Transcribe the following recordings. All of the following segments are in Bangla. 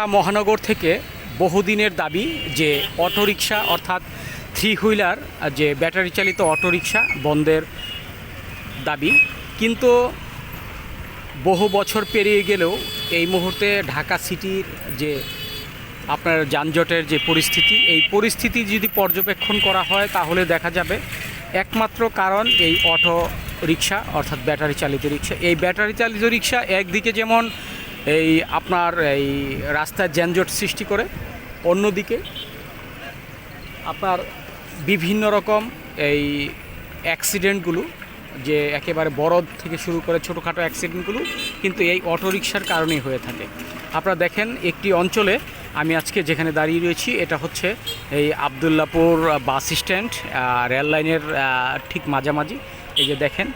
ঢাকা মহানগর থেকে বহুদিনের দাবি যে অটোরিকশা অর্থাৎ থ্রি হুইলার যে ব্যাটারি চালিত অটোরিকশা বন্ধের দাবি। কিন্তু বহু বছর পেরিয়ে গেলেও এই মুহূর্তে ঢাকা সিটির যে আপনার যানজটের যে পরিস্থিতি, এই পরিস্থিতি যদি পর্যবেক্ষণ করা হয় তাহলে দেখা যাবে একমাত্র কারণ এই অটো রিক্সা অর্থাৎ ব্যাটারি চালিত রিক্সা এই ব্যাটারি চালিত রিক্সা একদিকে যেমন এই আপনার এই রাস্তায় যানজট সৃষ্টি করে। অন্যদিকে আপনার বিভিন্ন রকম এই অ্যাক্সিডেন্টগুলো, যে একেবারে বড় থেকে শুরু করে ছোটোখাটো অ্যাক্সিডেন্টগুলো কিন্তু এই অটোরিকশার কারণেই হয়ে থাকে। আপনারা দেখেন একটি অঞ্চলে আমি আজকে যেখানে দাঁড়িয়ে রয়েছি, এটা হচ্ছে এই আবদুল্লাপুর বাস স্ট্যান্ড রেল লাইনের ঠিক মাঝামাঝি। এই যে দেখেন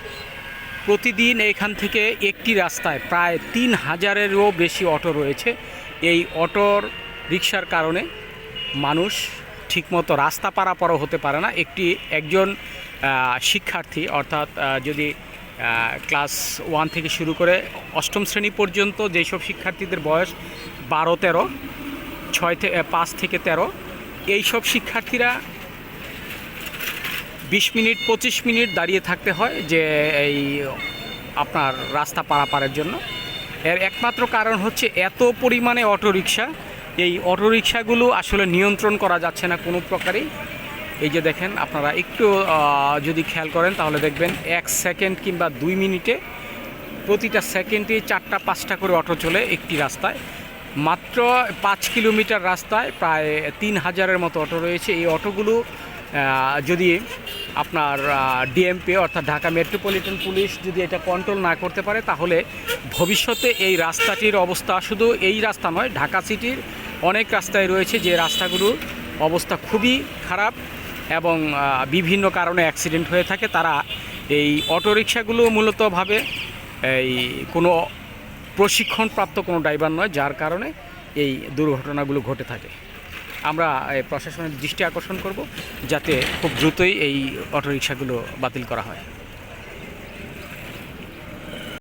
প্রতিদিন এখান থেকে একটি রাস্তায় প্রায় তিন হাজারেরও বেশি অটো রয়েছে। এই অটোর রিক্সার কারণে মানুষ ঠিকমতো রাস্তা পারাপারও হতে পারে না। একটি একজন শিক্ষার্থী অর্থাৎ যদি ক্লাস ওয়ান থেকে শুরু করে অষ্টম শ্রেণি পর্যন্ত যেসব শিক্ষার্থীদের বয়স বারো তেরো, ছয় থেকে পাঁচ থেকে তেরো, এইসব শিক্ষার্থীরা বিশ মিনিট, পঁচিশ মিনিট দাঁড়িয়ে থাকতে হয় যে এই আপনার রাস্তা পারাপারের জন্য। এর একমাত্র কারণ হচ্ছে এত পরিমাণে অটোরিকশা। এই অটোরিকশাগুলো আসলে নিয়ন্ত্রণ করা যাচ্ছে না কোনো প্রকারেই। এই যে দেখেন, আপনারা একটু যদি খেয়াল করেন তাহলে দেখবেন এক সেকেন্ড কিংবা দুই মিনিটে প্রতিটা সেকেন্ডে চারটা, পাঁচটা করে অটো চলে একটি রাস্তায়। মাত্র পাঁচ কিলোমিটার রাস্তায় প্রায় তিন হাজারের মতো অটো রয়েছে। এই অটোগুলো যদি আপনার ডিএমপি অর্থাৎ ঢাকা মেট্রোপলিটন পুলিশ যদি এটা কন্ট্রোল না করতে পারে, তাহলে ভবিষ্যতে এই রাস্তাটির অবস্থা শুধু এই রাস্তা নয়, ঢাকা সিটির অনেক রাস্তায় রয়েছে যে রাস্তাগুলোর অবস্থা খুবই খারাপ এবং বিভিন্ন কারণে অ্যাক্সিডেন্ট হয়ে থাকে। তারা এই অটোরিকশাগুলো মূলতভাবে এই কোনো প্রশিক্ষণপ্রাপ্ত কোনো ড্রাইভার নয়, যার কারণে এই দুর্ঘটনাগুলো ঘটে থাকে। আমরা প্রশাসনের দৃষ্টি আকর্ষণ করব যাতে খুব দ্রুতই এই অটোরিকশাগুলো বাতিল করা হয়।